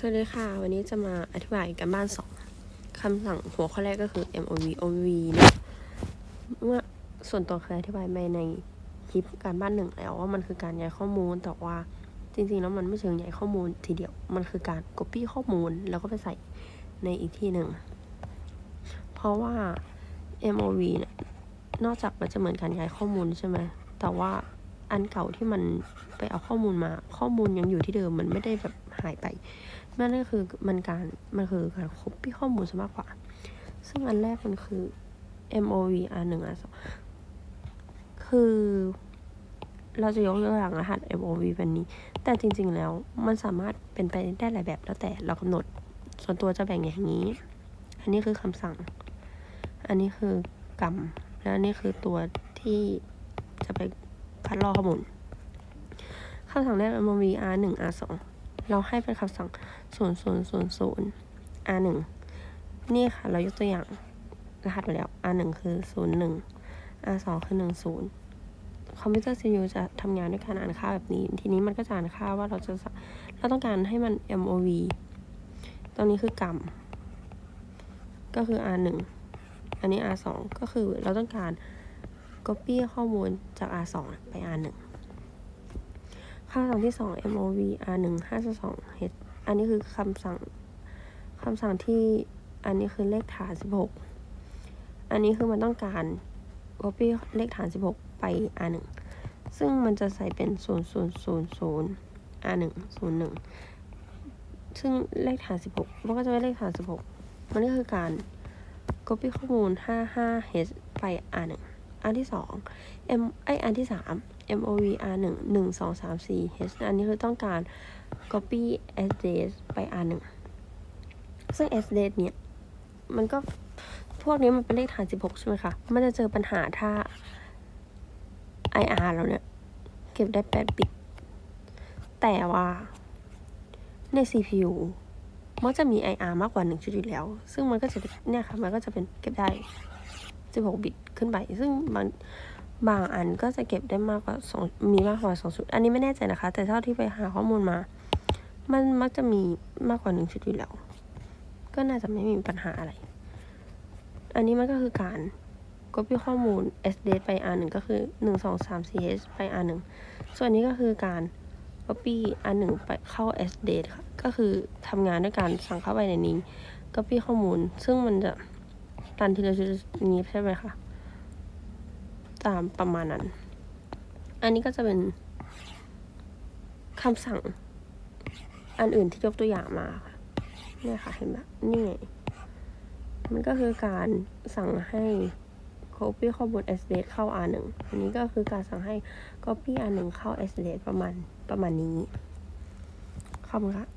สวัสดีค่ะ วันนี้จะมาอธิบายกันบ้านสองคำสั่งหัวข้อแรกก็คือ MOV OV เนี่ยเมื่อส่วนตัวเคยอธิบายไปในคลิปการบ้านหนึ่งแล้วว่ามันคือการย้ายข้อมูลแต่ว่าจริงๆแล้วมันไม่เชิงย้ายข้อมูลทีเดียวมันคือการ copy ข้อมูลแล้วก็ไปใส่ในอีกที่หนึ่งเพราะว่า MOV เนี่ยนอกจากมันจะเหมือนการย้ายข้อมูลใช่ไหมแต่ว่า อันเก่าที่มันไปเอาข้อมูลมาข้อมูลยังอยู่ที่เดิมมันไม่ได้แบบหายไปนั่นก็คือมันการมันคือการ copy ข้อมูลซะมากกว่า ซึ่งอันแรกมันคือ MOV R หนึ่ง R สองคือเราจะยกตัวอย่างรหัส MOV แบบนี้ แต่จริง ๆ แล้วมันสามารถเป็นไปได้หลายแบบแล้วแต่เรากำหนด ส่วนตัวจะแบ่งอย่างนี้ อันนี้คือคำสั่ง อันนี้คือกรรม และอันนี้คือตัวที่จะไป คัดลอข้อมูลคำสั่งแรก MOV R หนึ่ง R สองเราให้เป็นคำสั่ง 0 0 0 0 R 1นี่ค่ะ เรายกตัวอย่างรหัสไปแล้ว R 1คือ 0 1 R 2คือ 1 0 คอมพิวเตอร์ CPU จะทำงานด้วยการอ่านค่าแบบนี้ ทีนี้มันก็จะอ่านค่าว่าเราจะเราต้องการให้มัน MOV ตรงนี้คือกรรมก็คือ R 1อันนี้ R 2ก็คือเราต้องการ copy ข้อมูลจาก R 2 ไป R 1 คำสั่งที่สอง MOV R หนึ่งห้าสอง H อันนี้คือคำสั่งคำสั่งที่อันนี้คือเลขฐานสิบหกอันนี้คือมันต้องการ copy เลขฐานสิบหกไป R หนึ่งซึ่งมันจะใส่เป็นศูนย์ศูนย์ศูนย์ศูนย์ R หนึ่งศูนย์หนึ่งซึ่งเลขฐานสิบหกมันก็จะเป็นเลขฐานสิบหกมันก็คือการ copy ข้อมูลห้าห้า H ไป R หนึ่ง อันที่สอง M ไออันที่สาม MOV R หนึ่งหนึ่งสองสามสี่ H อันนี้คือต้องการ copy address ไป R หนึ่งซึ่ง address เนี่ย มันก็พวกนี้มันเป็นเลขฐานสิบหกใช่ไหมคะ มันจะเจอปัญหาถ้า IR เราเนี่ย เก็บได้แปดบิต แต่ว่าใน CPU มันจะมี IR มากกว่าหนึ่งชุดอยู่แล้ว ซึ่งมันก็จะเนี่ยค่ะ มันก็จะเป็นเก็บได้ สิบหกบิตขึ้นไป ซึ่งบางบางอันก็จะเก็บได้มากกว่าสองมีมากกว่าสองชุด อันนี้ไม่แน่ใจนะคะ แต่เท่าที่ไปหาข้อมูลมา มันมักจะมีมากกว่าหนึ่งชุดอยู่แล้ว ก็น่าจะไม่มีปัญหาอะไร อันนี้มันก็คือการ copy ข้อมูล S D ไป r 1ก็คือ 1 2 3 4 h ไป r 1ส่วนนี้ก็คือการ copy r 1ไปเข้า S D ค่ะ ก็คือทำงานด้วยการสั่งเข้าไปในนี้ copy ข้อมูล ซึ่งมันจะ รันทีละชุดนี้ใช่ไหมคะตามประมาณนั้น อันนี้ก็จะเป็นคำสั่งอันอื่นที่ยกตัวอย่างมาค่ะเนี่ยค่ะเห็นไหมนี่ไงมันก็คือการสั่งให้ copy ข้อมูล sds เข้า r 1 อันนี้ก็คือการสั่งให้ copy r 1 เข้า sds ประมาณประมาณนี้ขอบคุณค่ะ